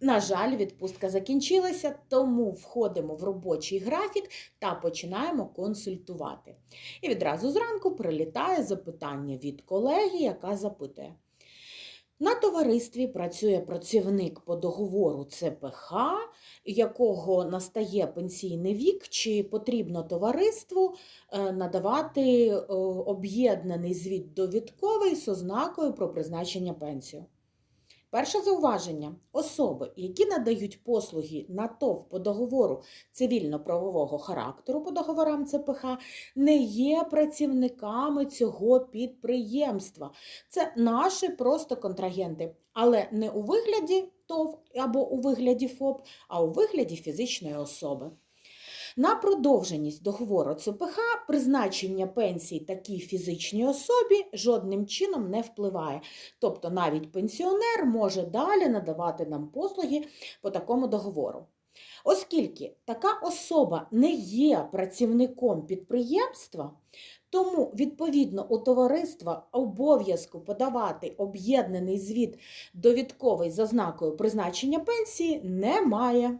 На жаль, відпустка закінчилася, тому входимо в робочий графік та починаємо консультувати. І відразу зранку прилітає запитання від колеги, яка запитує. На товаристві працює працівник по договору ЦПХ, якого настає пенсійний вік, чи потрібно товариству е, надавати е, об'єднаний звіт довідковий з ознакою про призначення пенсію. Перше зауваження: особи, які надають послуги на ТОВ по договору цивільно-правового характеру по договорам ЦПХ, не є працівниками цього підприємства. Це наші просто контрагенти, але не у вигляді ТОВ або у вигляді ФОП, а у вигляді фізичної особи. На продовженість договору ЦПХ призначення пенсії такій фізичній особі жодним чином не впливає. Тобто навіть пенсіонер може далі надавати нам послуги по такому договору. Оскільки така особа не є працівником підприємства, тому відповідно у товариства обов'язку подавати об'єднаний звіт довідковий за знакою призначення пенсії немає.